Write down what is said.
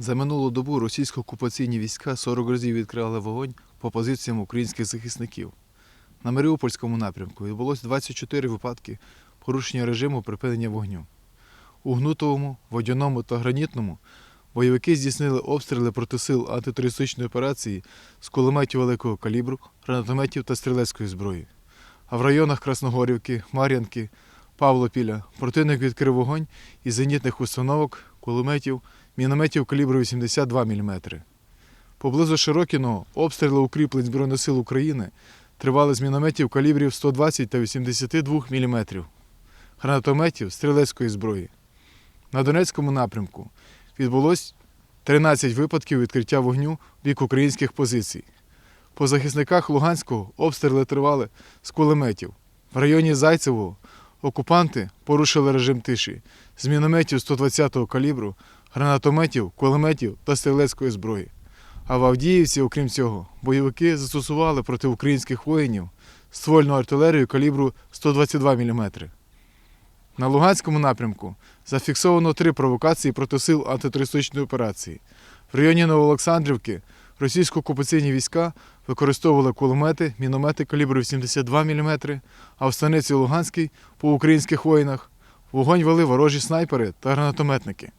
За минулу добу російсько-окупаційні війська 40 разів відкрили вогонь по позиціям українських захисників. На Маріупольському напрямку відбулось 24 випадки порушення режиму припинення вогню. У Гнутовому, Водяному та Гранітному бойовики здійснили обстріли проти сил антитерористичної операції з кулеметів великого калібру, гранатометів та стрілецької зброї. А в районах Красногорівки, Мар'янки, Павлопіля противник відкрив вогонь із зенітних установок, кулеметів, мінометів калібру 82 мм. Поблизу Широкіного обстріли укріплень Збройних сил України тривали з мінометів калібрів 120 та 82 мм, гранатометів стрілецької зброї. На Донецькому напрямку відбулось 13 випадків відкриття вогню бік українських позицій. По захисниках Луганського обстріли тривали з кулеметів. В районі Зайцевого окупанти порушили режим тиші з мінометів 120-го калібру, гранатометів, кулеметів та стрілецької зброї. А в Авдіївці, окрім цього, бойовики застосували проти українських воїнів ствольну артилерію калібру 122 мм. На Луганському напрямку зафіксовано три провокації проти сил антитерористичної операції. В районі Новоолександрівки російсько-окупаційні війська використовували кулемети, міномети калібру 82 мм, а в станиці Луганській по українських воїнах вогонь вели ворожі снайпери та гранатометники.